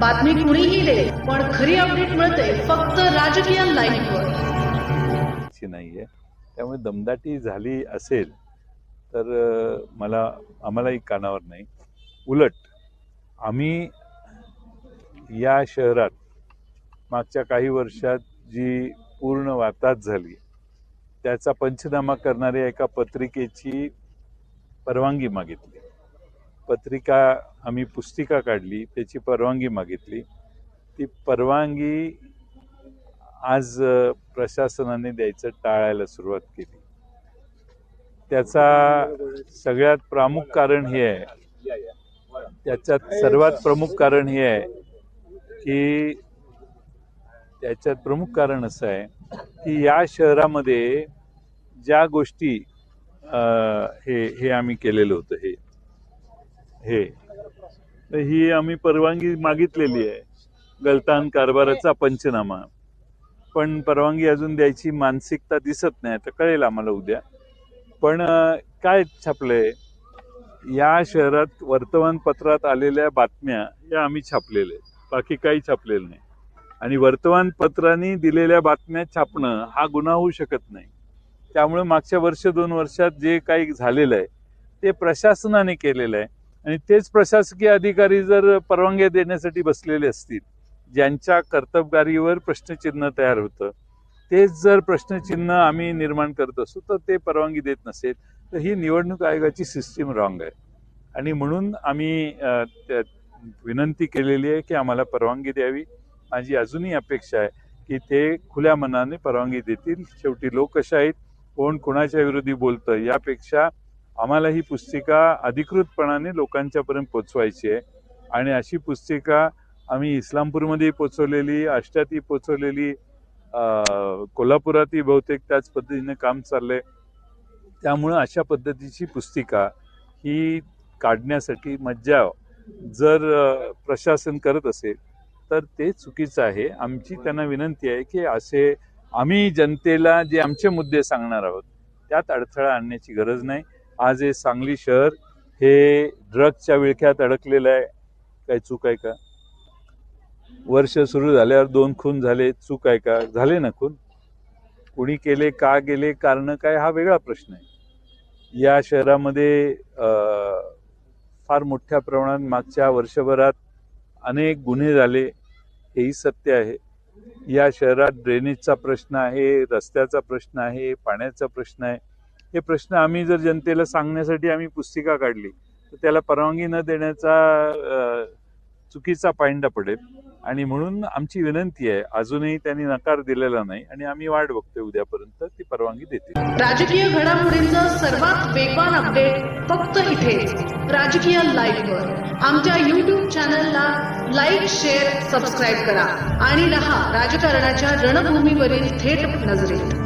बातमी कुणीही दे पण खरी अपडेट मिळते फक्त राजकीय लाईव्हवर नाहीये. त्यामुळे दमदाटी झाली असेल तर मला आम्हालाही कानावर नाही. उलट आम्ही या शहरात मागच्या काही वर्षात जी पूर्ण वार्ताच झाली त्याचा पंचनामा करणाऱ्या एका पत्रिकेची परवानगी मागितली. पत्रिका आम्ही पुस्तिका काढली त्याची परवानगी मागितली. ती परवानगी आज प्रशासनाने द्यायचं टाळायला सुरुवात केली. त्याचा सगळ्यात प्रमुख कारण हे आहे त्याच्यात सर्वात प्रमुख कारण हे आहे की त्याच्यात प्रमुख कारण असं आहे की या शहरामध्ये ज्या गोष्टी हे हे आम्ही केलेलं होतं हे हे. तर ही आम्ही परवानगी मागितलेली आहे. गलतान कारभाराचा पंचनामा. पण परवानगी अजून द्यायची मानसिकता दिसत नाही तर कळेल आम्हाला उद्या. पण काय छापलंय? या शहरात वर्तमानपत्रात आलेल्या बातम्या या आम्ही छापलेल्या आहेत. बाकी काही छापलेलं नाही. आणि वर्तमानपत्रांनी दिलेल्या बातम्या छापणं हा गुन्हा होऊ शकत नाही. त्यामुळे मागच्या वर्ष दोन वर्षात जे काही झालेलं आहे ते प्रशासनाने केलेलं आहे. आणि तेच प्रशासकीय अधिकारी जर परवानग्या देण्यासाठी बसलेले असतील ज्यांच्या कर्तबगारीवर प्रश्नचिन्ह तयार होतं तेच जर प्रश्नचिन्ह आम्ही निर्माण करत असू तर ते परवानगी देत नसेल तर ही निवडणूक आयोगाची सिस्टीम रॉंग आहे. आणि म्हणून आम्ही त्या- विनंती केलेली आहे की आम्हाला परवानगी द्यावी. माझी अजूनही अपेक्षा आहे की ते खुल्या मनाने परवानगी देतील. शेवटी लोकशाहीत कोण कोणाच्या विरोधी बोलतं यापेक्षा आम्हाला ही पुस्तिका अधिकृतपणाने लोकांच्यापर्यंत पोचवायची आहे. आणि अशी पुस्तिका आम्ही इस्लामपूरमध्ये पोचवलेली आष्ट्यातही पोचवलेली कोल्हापुरातही बहुतेक त्याच पद्धतीने काम चाललंय. त्यामुळं अशा पद्धतीची पुस्तिका ही काढण्यासाठी मज्जा जर प्रशासन करत असेल तर ते चुकीचं आहे. आमची त्यांना विनंती आहे की असे आम्ही जनतेला जे आमचे मुद्दे सांगणार आहोत त्यात अडथळा आणण्याची गरज नाही. आज हे सांगली शहर हे ड्रग्सच्या विळख्यात अडकलेलं आहे. काय चूक आहे का? वर्ष सुरू झाल्यावर दोन खून झाले. चूक आहे का? झाले ना खून? कुणी केले का गेले कारण काय हा वेगळा प्रश्न आहे. या शहरामध्ये फार मोठ्या प्रमाणात मागच्या वर्षभरात अनेक गुन्हे झाले. हेही सत्य आहे. या शहरात ड्रेनेजचा प्रश्न आहे रस्त्याचा प्रश्न आहे पाण्याचा प्रश्न आहे. हे प्रश्न आम्ही जर जनतेला सांगण्यासाठी आम्ही पुस्तिका काढली तर त्याला परवानगी न देण्याचा चुकीचा पायंडा पडेल. आणि म्हणून आमची विनंती आहे अजूनही त्यांनी नकार दिलेला नाही आणि आम्ही वाट बघतोय उद्यापर्यंत ती परवानगी देते राजकीय घडामोडींचं सर्वात वेगवान अपडेट फक्त इथे राजकीय लाईव्हवर आमच्या युट्यूब चॅनलला लाईक शेअर सबस्क्राईब करा. आणि रहा राजकारणाच्या रणभूमीवरील थेट नजरेत.